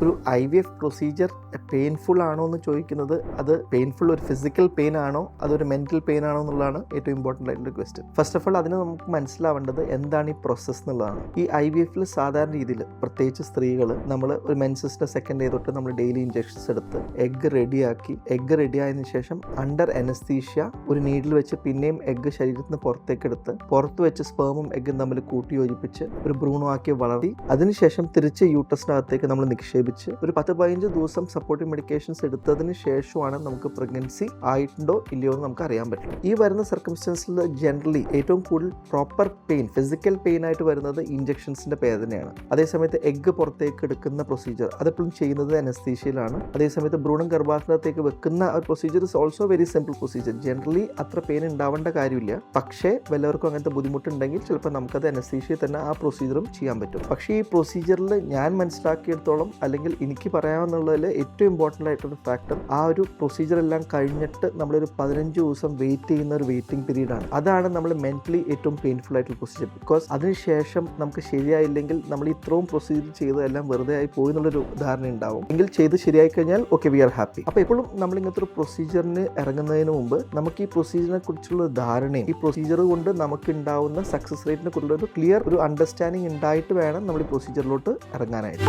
ഒരു I V F procedure painful ആണോ എന്ന് ചോദിക്കുന്നത് അത് പെയിൻഫുൾ ഒരു ഫിസിക്കൽ പെയിൻ ആണോ അതൊരു മെന്റൽ പെയിൻ ആണോ എന്നുള്ളതാണ് ഏറ്റവും ഇമ്പോർട്ടന്റ് ആയിട്ടുള്ള ക്വസ്റ്റ്യൻ ഫസ്റ്റ് ഓഫ് ഓൾ അതിന് നമുക്ക് മനസ്സിലാവേണ്ടത് എന്താണ് ഈ പ്രോസസ്സ് എന്നുള്ളതാണ്. ഈ ഐ വി എഫിൽ സാധാരണ രീതിയിൽ പ്രത്യേകിച്ച് സ്ത്രീകൾ നമ്മൾ ഒരു മെൻസസിന്റെ സെക്കൻഡ് ഡേ തൊട്ട് നമ്മൾ ഡെയിലി ഇഞ്ചക്ഷൻസ് എടുത്ത് എഗ്ഗ് റെഡിയാക്കി എഗ്ഗ് റെഡി ആയതിനു ശേഷം അണ്ടർ അനസ്തീഷ്യ ഒരു നീഡിൽ വെച്ച് പിന്നെയും എഗ്ഗ് ശരീരത്തിൽ നിന്ന് പുറത്തേക്ക് എടുത്ത് പുറത്ത് വെച്ച് സ്പേമും എഗ്ഗും തമ്മിൽ കൂട്ടി യോജിപ്പിച്ച് ഒരു ഭ്രൂണമാക്കി വളർത്തി അതിനുശേഷം തിരിച്ച് യൂട്ടസിനകത്തേക്ക് നമ്മൾ നിക്ഷേപിച്ച് ഒരു പത്ത് പതിനഞ്ച് ദിവസം സപ്പോർട്ടീവ് മെഡിക്കേഷൻസ് എടുത്തതിന് ശേഷമാണ് നമുക്ക് പ്രഗ്നൻസി ആയിട്ടുണ്ടോ ഇല്ലയോ എന്ന് നമുക്ക് അറിയാൻ പറ്റും. ഈ വരുന്ന സർക്കംസ്റ്റൻസിൽ ജനറലി ഏറ്റവും കൂടുതൽ പ്രോപ്പർ പെയിൻ ഫിസിക്കൽ പെയിൻ ആയിട്ട് വരുന്നത് ഇഞ്ചക്ഷൻസിന്റെ വേദനയാണ് അതേസമയത്ത് എഗ്ഗ് പുറത്തേക്ക് എടുക്കുന്ന പ്രൊസീജിയർ അതെപ്പോഴും ചെയ്യുന്നത് അനസ്തീഷ്യയിലാണ് അതേസമയത്ത് ഭ്രൂണം ഗർഭാശയത്തിലേക്ക് വെക്കുന്ന ഒരു procedure is also very simple procedure generally അത്ര പെയിൻ ഉണ്ടാവേണ്ട കാര്യമില്ല. പക്ഷേ വല്ലവർക്കും അങ്ങനത്തെ ബുദ്ധിമുട്ടുണ്ടെങ്കിൽ ചിലപ്പോൾ നമുക്കത് അനസ്തീഷ്യയിൽ തന്നെ ആ പ്രൊസീജിയറും ചെയ്യാൻ പറ്റും. പക്ഷേ ഈ പ്രൊസീജിയറിൽ ഞാൻ മനസ്സിലാക്കിയെടുത്തോളം അല്ലെങ്കിൽ എനിക്ക് പറയാമെന്നുള്ളതിൽ ഏറ്റവും ഇമ്പോർട്ടന്റ് ആയിട്ടൊരു ഫാക്ടർ ആ ഒരു പ്രൊസീജിയർ എല്ലാം കഴിഞ്ഞിട്ട് നമ്മളൊരു പതിനഞ്ച് ദിവസം വെയിറ്റ് ചെയ്യുന്ന ഒരു വെയിറ്റിംഗ് പീരീഡ് ആണ്. അതാണ് നമ്മൾ മെന്റലി ഏറ്റവും പെയിൻഫുൾ ആയിട്ടുള്ള പ്രൊസീജിയർ ബിക്കോസ് അതിനുശേഷം നമുക്ക് ശരിയായില്ലെങ്കിൽ നമ്മൾ ഇത്രയും പ്രൊസീജിയർ ചെയ്തതെല്ലാം വെറുതെ ആയി പോയി എന്നുള്ളൊരു ധാരണ ഉണ്ടാവും. എങ്കിൽ ചെയ്ത് ശരിയായി കഴിഞ്ഞാൽ ഓക്കെ വി ആർ ഹാപ്പി അപ്പോൾ എപ്പോഴും നമ്മൾ ഇങ്ങനത്തെ ഒരു പ്രൊസീജിയറിന് ഇറങ്ങുന്നതിന് മുമ്പ് നമുക്ക് ഈ പ്രൊസീജിയറിനെ കുറിച്ചുള്ള ധാരണയും ഈ പ്രൊസീജിയർ കൊണ്ട് നമുക്ക് ഉണ്ടാവുന്ന സക്സസ് റേറ്റിനെ കുറിച്ചുള്ള ഒരു ക്ലിയർ ഒരു അണ്ടർസ്റ്റാൻഡിങ് ഉണ്ടായിട്ട് വേണം നമ്മൾ ഈ പ്രൊസീജിയറിലോട്ട് ഇറങ്ങാനായിട്ട്.